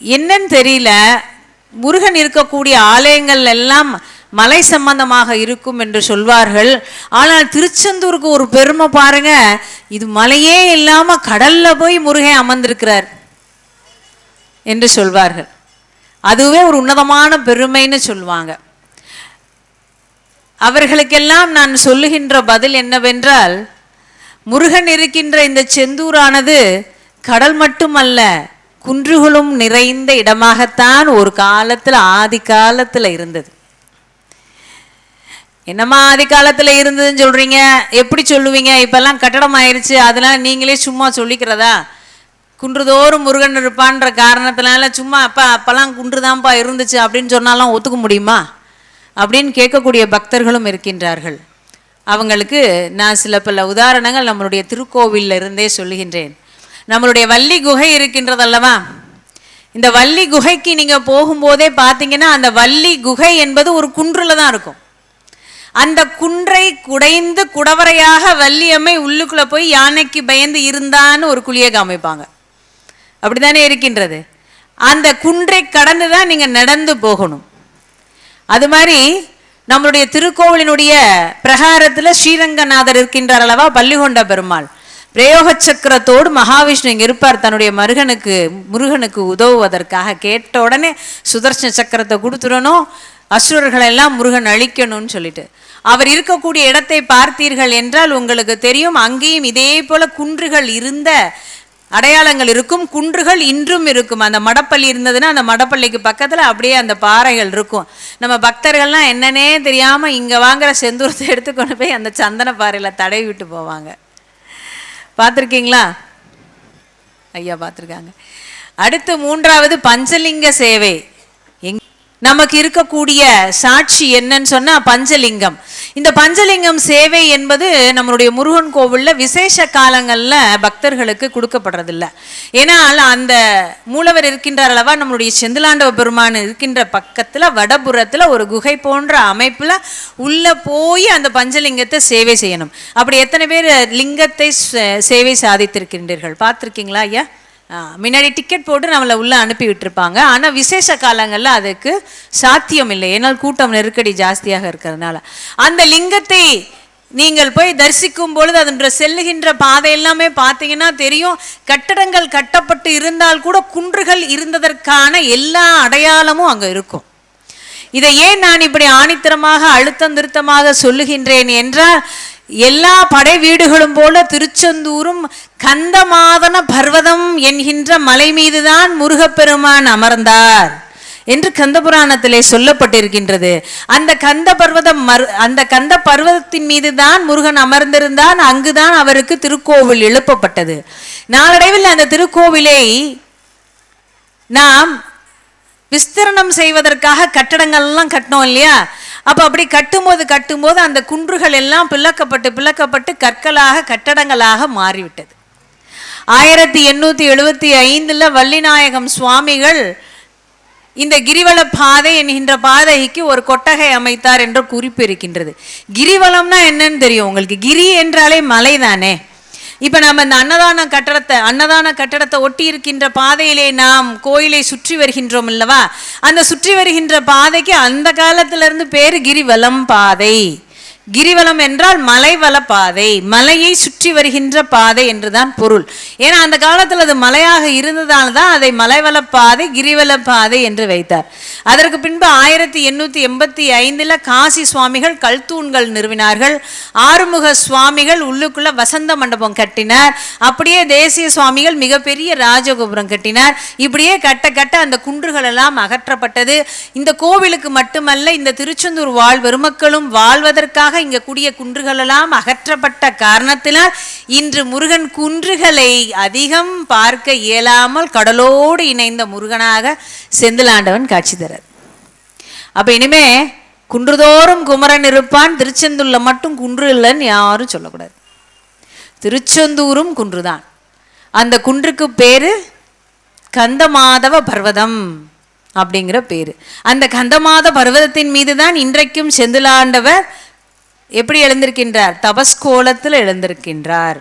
என்னன்னு தெரியல. முருகன் இருக்கக்கூடிய ஆலயங்கள் எல்லாம் மலை சம்பந்தமாக இருக்கும் என்று சொல்வார்கள். ஆனால் திருச்செந்தூருக்கு ஒரு பெருமை பாருங்க. இது மலையே இல்லாம கடல்ல போய் முருகன் அமர்ந்திருக்கிறார் என்று சொல்வார்கள். அதுவே ஒரு உன்னதமான பெருமைன்னு சொல்லுவாங்க. அவர்களுக்கெல்லாம் நான் சொல்லுகின்ற பதில் என்னவென்றால் முருகன் இருக்கின்ற இந்த செந்தூரானது கடல் மட்டுமல்ல குன்றுகளும் நிறைந்த இடமாகத்தான் ஒரு காலத்தில் ஆதி காலத்தில் இருந்தது. என்னம்மா ஆதி காலத்தில் இருந்ததுன்னு சொல்கிறீங்க எப்படி சொல்லுவீங்க? இப்போல்லாம் கட்டடம் ஆயிடுச்சு அதெல்லாம் நீங்களே சும்மா சொல்லிக்கிறதா? குன்றுதோறும் முருகன் இருப்பான்ற காரணத்தினால சும்மா அப்பா அப்பெல்லாம் குன்றுதான்ப்பா இருந்துச்சு அப்படின்னு சொன்னாலாம் ஒத்துக்க முடியுமா? அப்படின்னு கேட்கக்கூடிய பக்தர்களும் இருக்கின்றார்கள். அவங்களுக்கு நான் சில பல உதாரணங்கள் நம்மளுடைய திருக்கோவிலில் இருந்தே சொல்லுகின்றேன். நம்மளுடைய வள்ளி குகை இருக்கின்றது அல்லவா இந்த வள்ளி குகைக்கு நீங்க போகும்போதே பார்த்தீங்கன்னா அந்த வள்ளி குகை என்பது ஒரு குன்றுல தான் இருக்கும். அந்த குன்றை குடைந்து குடவரையாக வள்ளியம்மை உள்ளுக்குள்ள போய் யானைக்கு பயந்து இருந்தான்னு ஒரு குழியை காமிப்பாங்க. அப்படித்தானே இருக்கின்றது? அந்த குன்றை கடந்து தான் நீங்க நடந்து போகணும். அது மாதிரி நம்மளுடைய திருக்கோவிலினுடைய பிரகாரத்தில் ஸ்ரீரங்கநாதர் இருக்கின்றார் அல்லவா? பள்ளிகொண்ட பெருமாள். பிரயோக சக்கரத்தோடு மகாவிஷ்ணு இங்கே இருப்பார் தன்னுடைய மருகனுக்கு முருகனுக்கு உதவுவதற்காக. கேட்ட உடனே சுதர்சன சக்கரத்தை கொடுத்துடணும் அசுரர்களெல்லாம் முருகன் அழிக்கணும்னு சொல்லிட்டு. அவர் இருக்கக்கூடிய இடத்தை பார்த்தீர்கள் என்றால் உங்களுக்கு தெரியும் அங்கேயும் இதே போல குன்றுகள் இருந்த அடையாளங்கள் இருக்கும் குன்றுகள் இன்றும் இருக்கும். அந்த மடப்பள்ளி இருந்ததுன்னா அந்த மடப்பள்ளிக்கு பக்கத்தில் அப்படியே அந்த பாறைகள் இருக்கும். நம்ம பக்தர்கள்லாம் என்னன்னே தெரியாமல் இங்கே வாங்குற செந்தூரத்தை எடுத்து கொண்டு போய் அந்த சந்தன பாறையில் தடவி விட்டு போவாங்க. பார்த்துருக்கீங்களா? ஐயா பார்த்துருக்காங்க. அடுத்து மூன்றாவது பஞ்சலிங்க சேவை. எங் நமக்கு இருக்கக்கூடிய சாட்சி என்னன்னு சொன்னா பஞ்சலிங்கம். இந்த பஞ்சலிங்கம் சேவை என்பது நம்மளுடைய முருகன் கோவில்ல விசேஷ காலங்கள்ல பக்தர்களுக்கு கொடுக்கப்படுறதில்ல. ஏன்னால் அந்த மூலவர் இருக்கின்றார் அளவா நம்மளுடைய செந்திலாண்டவ பெருமான் இருக்கின்ற பக்கத்துல வடபுறத்துல ஒரு குகை போன்ற அமைப்புல உள்ள போய் அந்த பஞ்சலிங்கத்தை சேவை செய்யணும். அப்படி எத்தனை பேர் லிங்கத்தை சே- சேவை சாதித்திருக்கின்றீர்கள்? பார்த்துருக்கீங்களா ஐயா? முன்னாடி டிக்கெட் போட்டு நம்மளை உள்ளே அனுப்பி விட்டுருப்பாங்க. ஆனால் விசேஷ காலங்களில் அதுக்கு சாத்தியம் இல்லை. ஏன்னால் கூட்டம் நெருக்கடி ஜாஸ்தியாக இருக்கிறதுனால. அந்த லிங்கத்தை நீங்கள் போய் தரிசிக்கும் பொழுது அதன்ற செல்லுகின்ற பாதை எல்லாமே பார்த்தீங்கன்னா தெரியும். கட்டடங்கள் கட்டப்பட்டு இருந்தால் கூட குன்றுகள் இருந்ததற்கான எல்லா அடையாளமும் அங்கே இருக்கும். இதை ஏன் நான் இப்படி ஆணித்தரமாக அழுத்தம் திருத்தமாக சொல்லுகின்றேன் என்றால் எல்லா படை வீடுகளும் போல திருச்செந்தூரும் கந்தமாதன பர்வதம் என்கின்ற மலை மீதுதான் முருகப்பெருமான் அமர்ந்தார் என்று கந்த புராணத்திலே சொல்லப்பட்டிருக்கின்றது. அந்த கந்த பர்வதம் மறு அந்த கந்த பர்வதத்தின் மீது தான் முருகன் அமர்ந்திருந்தான். அங்குதான் அவருக்கு திருக்கோவில் எழுப்பப்பட்டது. நாளடைவில் அந்த திருக்கோவிலை நாம் விஸ்தரணம் செய்வதற்காக கட்டடங்கள்லாம் கட்டினோம் இல்லையா? அப்போ அப்படி கட்டும்போது கட்டும்போது அந்த குன்றுகள் எல்லாம் பிளக்கப்பட்டு பிளக்கப்பட்டு கற்களாக கட்டடங்களாக மாறிவிட்டது. ஆயிரத்தி எண்ணூற்றி எழுபத்தி ஐந்தில் வள்ளிநாயகம் சுவாமிகள் இந்த கிரிவல பாதை என்கின்ற பாதைக்கு ஒரு கொட்டகை அமைத்தார் என்ற குறிப்பு இருக்கின்றது கிரிவலம்னா என்னன்னு தெரியும் உங்களுக்கு? கிரி என்றாலே மலை தானே இப்போ நம்ம இந்த அன்னதான கட்டடத்தை அன்னதான கட்டடத்தை ஒட்டி இருக்கின்ற பாதையிலே நாம் கோயிலை சுற்றி வருகின்றோம் அல்லவா? அந்த சுற்றி வருகின்ற பாதைக்கு அந்த காலத்திலிருந்து பேர் கிரிவலம் பாதை. கிரிவலம் என்றால் மலைவல பாதை மலையை சுற்றி வருகின்ற பாதை என்றுதான் பொருள். ஏன்னா அந்த காலத்தில் அது மலையாக இருந்ததால் தான் அதை மலைவல பாதை கிரிவல பாதை என்று வைத்தார். அதற்கு பின்பு ஆயிரத்தி எண்ணூற்றி எண்பத்தி ஐந்தில் காசி சுவாமிகள் கல்தூண்கள் நிறுவினார்கள். ஆறுமுக சுவாமிகள் உள்ளுக்குள்ள வசந்த மண்டபம் கட்டினார். அப்படியே தேசிய சுவாமிகள் மிகப்பெரிய ராஜகோபுரம் கட்டினார். இப்படியே கட்ட கட்ட அந்த குன்றுகள் எல்லாம் அகற்றப்பட்டது. இந்த கோவிலுக்கு மட்டுமல்ல இந்த திருச்செந்தூர் வாழ் பெருமக்களும் வாழ்வதற்காக இங்க கூடிய குன்றுகளெல்லாம் அகற்றப்பட்ட காரணத்தினால் இன்று முருகன் குன்றுகளை அதிகம் பார்க்க இயலாமல் கடலோடு இணைந்த முருகனாக செந்திலாண்டவன் காட்சி தரார். அப்ப இனிமே குன்றுதோறும் குமரன் இருப்பான் திருச்செந்தூர்ல மட்டும் குன்று இல்லைன்னு யாரும் சொல்லக்கூடாது. திருச்செந்தூரும் குன்றுதான். அந்த குன்றுக்கு பேரு கந்தமாதவ பர்வதம் அப்படிங்கிற பேரு. அந்த கந்தமாத பர்வதத்தின் மீது தான் இன்றைக்கும் செந்திலாண்டவர் எப்படி எழுந்திருக்கின்றார்? தபஸ்கோலத்தில் எழுந்திருக்கின்றார்.